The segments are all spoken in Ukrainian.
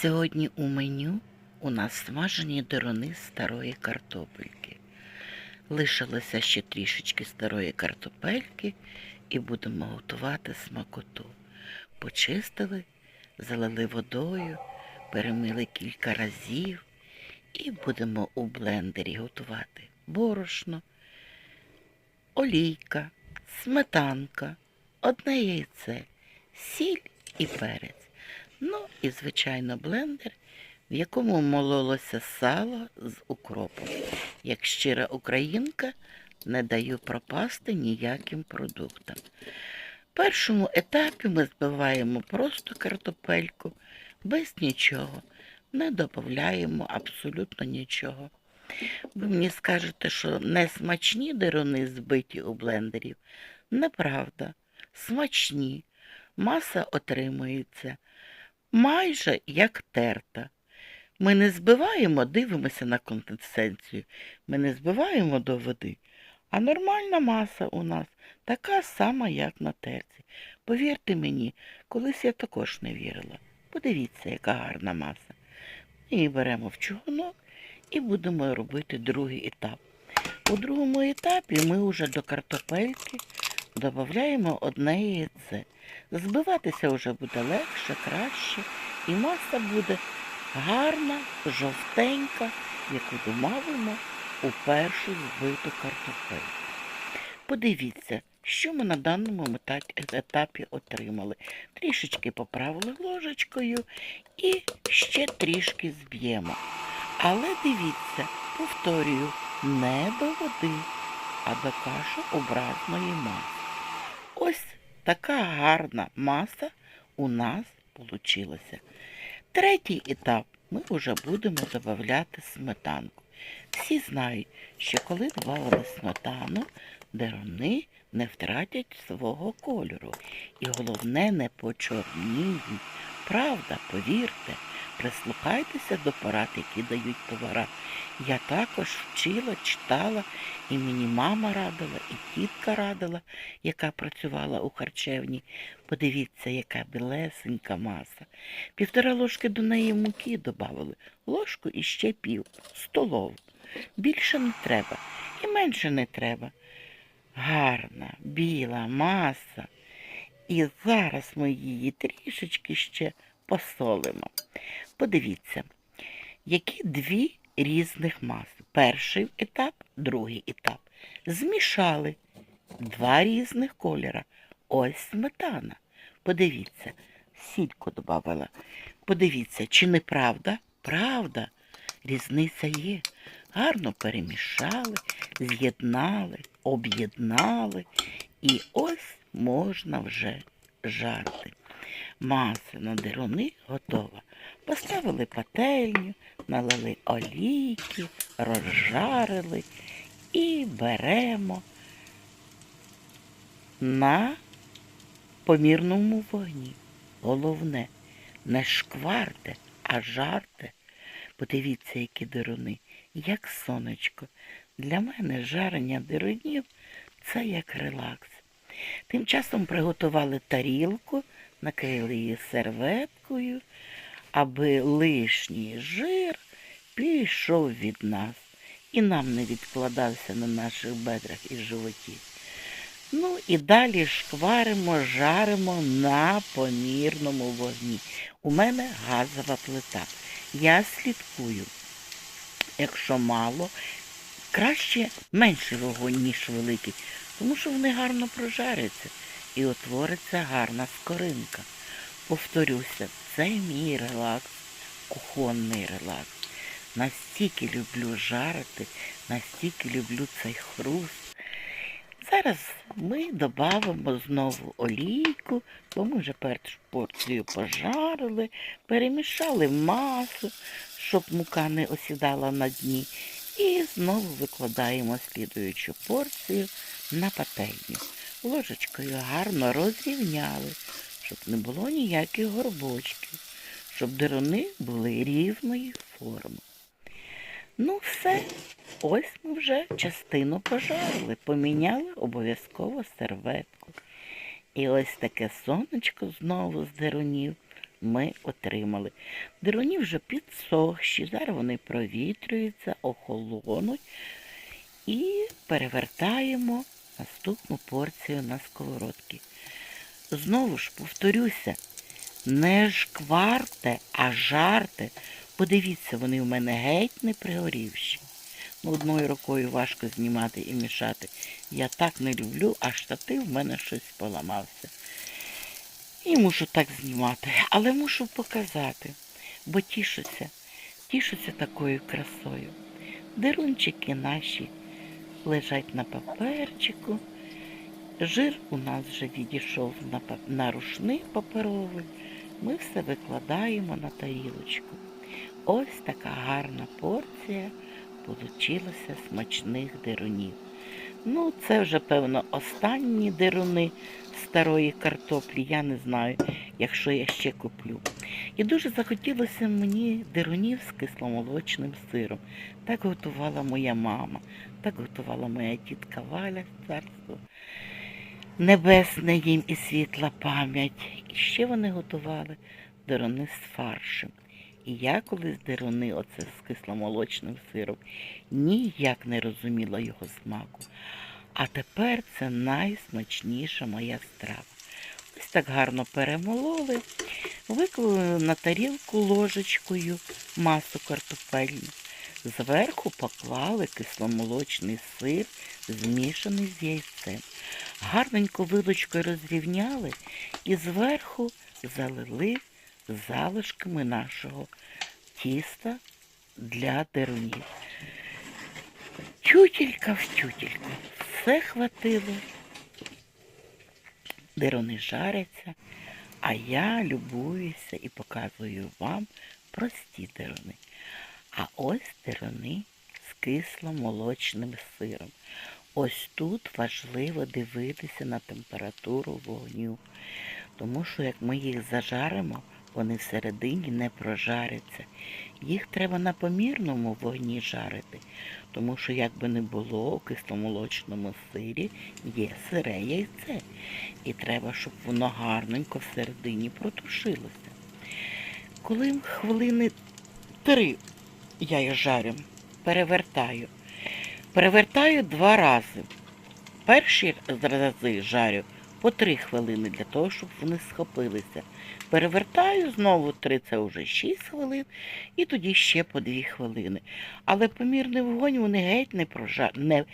Сьогодні у меню у нас смажені деруни з старої картопельки. Лишилося ще трішечки старої картопельки і будемо готувати смакоту. Почистили, залили водою, перемили кілька разів і будемо у блендері готувати борошно, олійка, сметанка, одне яйце, сіль і перець. Ну і, звичайно, блендер, в якому мололося сало з укропом. Як щира українка, не даю пропасти ніяким продуктам. В першому етапі ми збиваємо просто картопельку, без нічого, не додаємо абсолютно нічого. Ви мені скажете, що не смачні деруни збиті у блендері. Неправда, смачні. Маса отримується майже як терта. Ми не збиваємо, дивимося на консистенцію. Ми не збиваємо до води. А нормальна маса у нас така сама, як на терці. Повірте мені, колись я також не вірила. Подивіться, яка гарна маса. Її беремо в чугунок і будемо робити другий етап. У другому етапі ми вже до картопельки додаємо одне яйце. Збиватися вже буде легше, краще, і маса буде гарна, жовтенька, яку домовимо у першу збиту картопельку. Подивіться, що ми на даному етапі отримали. Трішечки поправили ложечкою і ще трішки зб'ємо. Але дивіться, повторюю, не до води, а до кашеобразної маси. Ось така гарна маса у нас вийшла. Третій етап ми вже будемо додавати сметанку. Всі знають, що коли додали сметану, деруни не втратять свого кольору. І головне, не почорніють. Правда, повірте, прислухайтеся до порад, які дають товара. Я також вчила, читала, і мені мама радила, і тітка радила, яка працювала у харчевні. Подивіться, яка білесенька маса. Півтора ложки до неї муки додали, ложку і ще пів, столову. Більше не треба і менше не треба. Гарна, біла маса. І зараз ми її трішечки ще посолимо. Подивіться, які дві різних маси. Перший етап, другий етап. Змішали два різних кольора. Ось сметана. Подивіться, сільку додавала. Подивіться, чи не правда? Правда. Різниця є. Гарно перемішали, з'єднали, об'єднали. І ось можна вже жарти. Маса на деруни готова. Поставили пательню, налили олійки, розжарили і беремо на помірному вогні. Головне, не шкварте, а жарте. Подивіться, які деруни, як сонечко. Для мене жарення дерунів це як релакс. Тим часом приготували тарілку, накрили її серветкою, аби лишній жир пішов від нас і нам не відкладався на наших бедрах і животі. Ну і далі шкваримо, жаримо на помірному вогні. У мене газова плита. Я слідкую. Якщо мало, краще менший вогонь, ніж великий, тому що вони гарно прожаряться і утвориться гарна скоринка. Повторюся, це мій релакс, кухонний релакс. Настільки люблю жарити, настільки люблю цей хруст. Зараз ми додамо знову олійку, бо ми вже першу порцію пожарили, перемішали масу, щоб мука не осідала на дні. І знову викладаємо слідуючу порцію на пательню. Ложечкою гарно розрівняли, щоб не було ніяких горбочків, щоб деруни були рівної форми. Ну, все, ось ми вже частину пожарили, поміняли обов'язково серветку. І ось таке сонечко знову з дерунів ми отримали. Деруни вже підсохші, зараз вони провітрюються, охолонуть і перевертаємо наступну порцію на сковородки. Знову ж повторюся, не шкварте, а жарте. Подивіться, вони в мене геть не пригорівші. Ну, одною рукою важко знімати і мішати. Я так не люблю, а штатив в мене щось поламався. І мушу так знімати, але мушу показати, бо тішуся, тішуся такою красою. Дерунчики наші лежать на паперчику. Жир у нас вже відійшов на, на рушник паперовий. Ми все викладаємо на тарілочку. Ось така гарна порція получилася смачних дерунів. Ну, це вже, певно, останні деруни старої картоплі, я не знаю, якщо я ще куплю. І дуже захотілося мені дерунів з кисломолочним сиром. Так готувала моя мама, так готувала моя тітка Валя, царство. Небесне їм і світла пам'ять. І ще вони готували деруни з фаршем. І я колись деруни, оце з кисломолочним сиром, ніяк не розуміла його смаку. А тепер це найсмачніша моя страва. Ось так гарно перемололи, виклали на тарілку ложечкою масу картопельну. Зверху поклали кисломолочний сир, змішаний з яйцем. Гарненько вилочкою розрівняли і зверху залили залишками нашого тіста для дерунів. Тютелька в тютельку. Все хватило. Деруни жаряться, а я любуюся і показую вам прості деруни. А ось деруни з кисломолочним сиром. Ось тут важливо дивитися на температуру вогню, тому що як ми їх зажаримо, вони всередині не прожаряться. Їх треба на помірному вогні жарити, тому що як би не було у кисломолочному сирі є сире яйце. І треба, щоб воно гарненько всередині протушилося. Коли хвилини три я їх жарю, перевертаю. Перевертаю два рази. Перші рази жарю по три хвилини для того, щоб вони схопилися. Перевертаю знову три, це вже 6 хвилин, і тоді ще по 2 хвилини. Але помірний вогонь вони геть не, прожа... не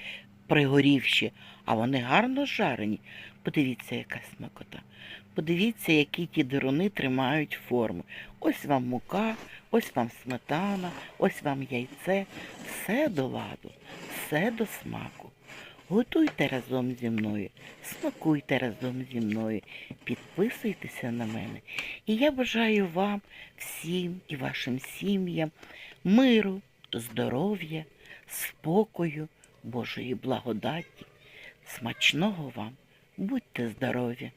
пригорівші, а вони гарно жарені. Подивіться, яка смакота. Подивіться, які ті деруни тримають форму. Ось вам мука, ось вам сметана, ось вам яйце. Все до ладу, все до смаку. Готуйте разом зі мною, смакуйте разом зі мною, підписуйтеся на мене. І я бажаю вам всім і вашим сім'ям миру, здоров'я, спокою, Божої благодаті. Смачного вам, будьте здорові!